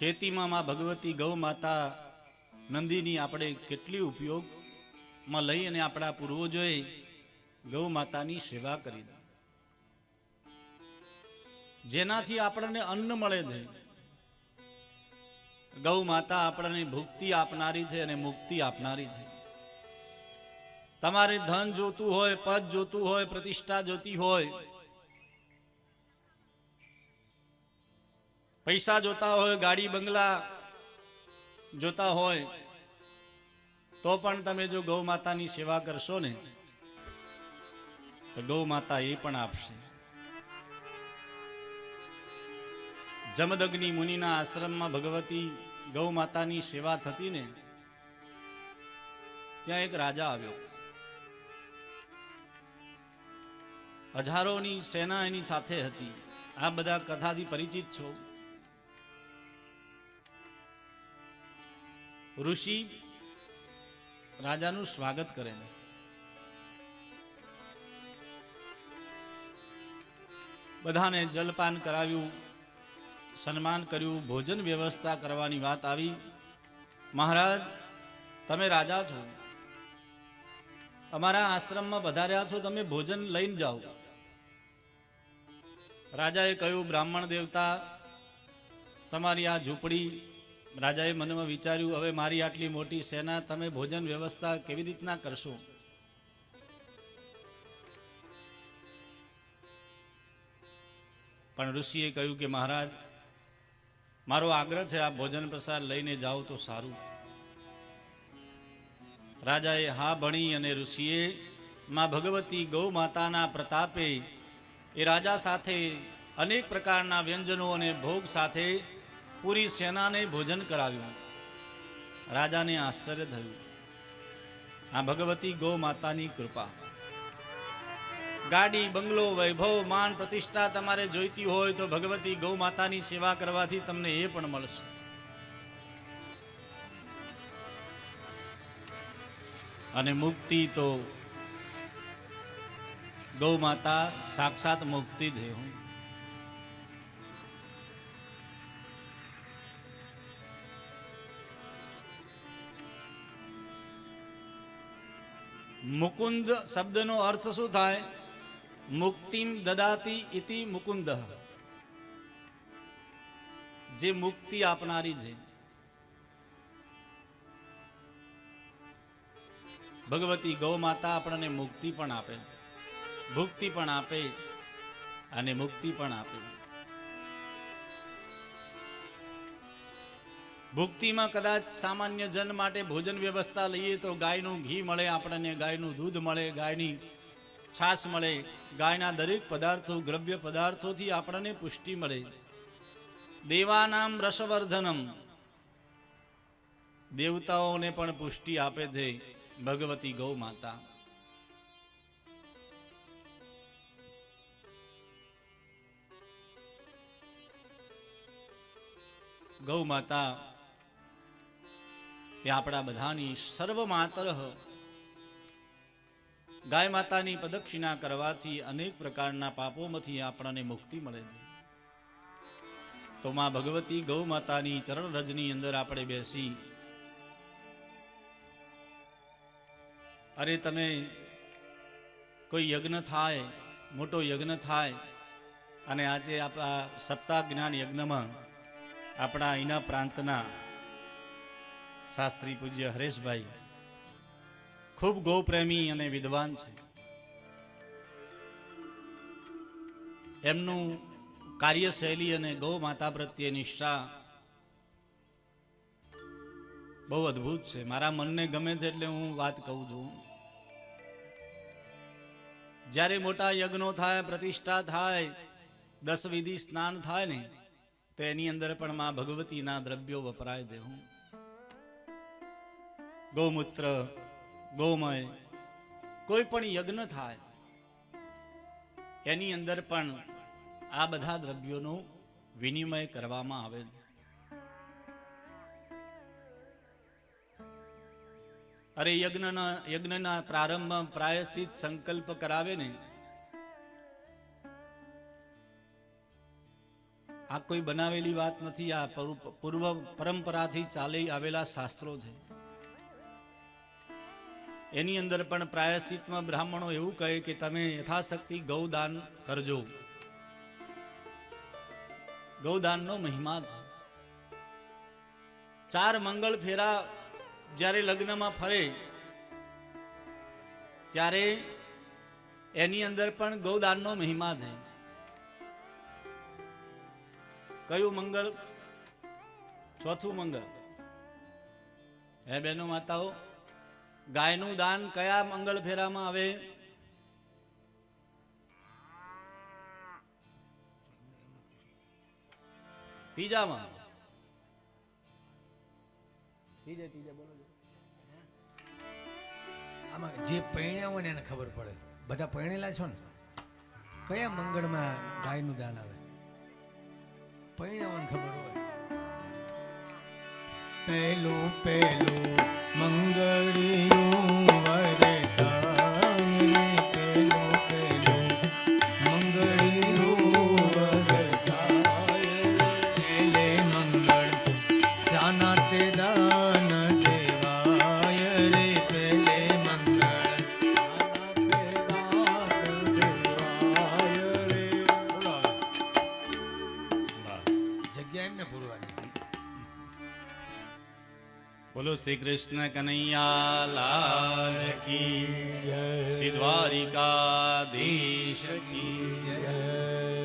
ખેતીમાં માં ભગવતી ગૌ માતા નંદીની આપણે કેટલી ઉપયોગમાં લઈ અને આપણા પૂર્વજોએ ગૌ માતાની સેવા કરી જેનાથી આપણને અન્ન મળે છે. ગૌ માતા આપણને ભુક્તિ આપનારી છે અને મુક્તિ આપનારી છે. તમારે ધન જોતું હોય, પદ જોતું હોય, પ્રતિષ્ઠા જોતી હોય પૈસા જોતા હોય, ગાડી, બંગલા જોતા હોય, તો પણ તમે જો ગૌ માતાની સેવા કરશો ને, તો ગૌ માતા એ પણ આપશે. જમદગ્નિ મુનિના આશ્રમમાં ભગવતી ગૌ માતાની સેવા થતી ને, ત્યાં એક રાજા આવ્યો. હજારોની સેના એની સાથે હતી. આ બધા કથાથી પરિચિત છો. ઋષિ રાજાનું સ્વાગત કરે ને બધાને જલપાન કરાવ્યું, સન્માન કર્યું, ભોજન વ્યવસ્થા કરવાની વાત આવી. મહારાજ, તમે રાજા છો. અમારા આશ્રમમાં વધાર્યા છો, તમે ભોજન લઈને જાઓ. રાજાએ કહ્યું, બ્રાહ્મણ દેવતા, તમારી આ ઝૂંપડી રાજાએ મનમાં વિચાર્યું, હવે મારી આટલી મોટી સેના તમે ભોજન વ્યવસ્થા કેવી રીતના કરશો? પણ ઋષિએ કહ્યું કે, મહારાજ, મારો આગ્રહ છે આ ભોજન પ્રસાદ લઈને જાઓ તો સારું. રાજાએ, હા, ભણી અને ઋષિએ, માં ભગવતી ગૌ માતાના પ્રતાપે એ રાજા સાથે અનેક પ્રકારના વ્યંજનો અને ભોગ સાથે પૂરી સેનાને ભોજન કરાવ્યું. રાજાને આશ્ચર્ય થયું. આ ભગવતી ગૌ માતાની કૃપા. ગાડી, બંગલો, વૈભવ, માન પ્રતિષ્ઠા તમારે જોઈતી હોય તો ભગવતી ગૌ માતાની સેવા કરવાથી તમને એ પણ મળશે. અને મુક્તિ તો ગૌ માતા સાક્ષાત મુક્તિ છે હું મુકુંદ શબ્દનો અર્થ શું થાય? મુક્તિમ દદાતી ઇતિ મુકુંદ. જે મુક્તિ આપનારી છે. ભગવતી ગૌ માતા આપણને મુક્તિ પણ આપે. ભુક્તિ પણ આપે અને મુક્તિ પણ આપે. ભુક્તિમાં કદાચ સામાન્ય જન માટે ભોજન વ્યવસ્થા લઈએ તો ગાયનું ઘી મળે આપણને, ગાયનું દૂધ મળે, ગાયની છાશ મળે, ગાયના દરેક પદાર્થો, દ્રવ્ય પદાર્થોથી આપણને પુષ્ટિ મળે. દેવાનામ રસવર્ધનમ. દેવતાઓને પણ પુષ્ટિ આપે છે ભગવતી ગૌ માતા. ગૌ માતા એ આપણા બધાની સર્વમાતર. ગાય માતાની પ્રદક્ષિણા કરવાથી અનેક પ્રકારના પાપોમાંથી આપણને મુક્તિ મળે છે. તો માં ભગવતી ગૌ માતાની ચરણ રજની અંદર આપણે બેસી. અરે તમે કોઈ યજ્ઞ થાય, મોટો યજ્ઞ થાય, અને આજે આપણા સપ્તાહ જ્ઞાન યજ્ઞમાં આપણા અહીંના પ્રાંતના શાસ્ત્રી પૂજ્ય હરેશભાઈ, ખૂબ ગૌપ્રેમી અને વિદ્વાન છે. એમનું કાર્યશૈલી અને ગૌ માતા પ્રત્યે નિષ્ઠા બહુ અદ્ભુત છે. મારા મનને ગમે છે એટલે હું વાત કહું છું. જ્યારે મોટા યજ્ઞો થાય, પ્રતિષ્ઠા થાય, દસ વિધિ સ્નાન થાય ને, તો એની અંદર પણ માં ભગવતીના દ્રવ્યો વપરાય દે હું ગૌમૂત્ર, ગૌમય, કોઈ પણ યજ્ઞ થાય, એની અંદર પણ આ બધા દ્રવ્યોનો વિનિમય કરવામાં આવે. અરે યજ્ઞના યજ્ઞના પ્રારંભમાં પ્રાયશ્ચિત સંકલ્પ કરાવે ને, આ કોઈ બનાવેલી વાત નથી, આ પરુ- પૂર્વ પરંપરાથી ચાલી આવેલા શાસ્ત્રો છે. એની અંદર પણ પ્રાયશ્ચિતમાં બ્રાહ્મણો એવું કહે કે તમે યથાશક્તિ ગૌદાન કરજો. ગૌદાનનો મહિમા છે. ચાર મંગળ ફેરા જ્યારે લગ્નમાં ફરે, ત્યારે એની અંદર પણ ગૌદાનનો મહિમા છે. કયું મંગળ? ચોથું મંગળ. હે બહેનો માતાઓ ગાયનું દાન કયા મંગળ ફેરામાં આવે? ત્રીજામાં. ત્રીજે ત્રીજે બોલો આમાં જે પરણ્યા હોય ને એને ખબર પડે. બધા પરણેલા છો ને? કયા મંગળમાં ગાયનું દાન આવે? પરણ્યાઓને ખબર હોય. પહેલું પહેલું મંગળિયું બોલો શ્રી કૃષ્ણ કનૈયા લાલ કી શ્રી દ્વારિકાધીશ કી જય.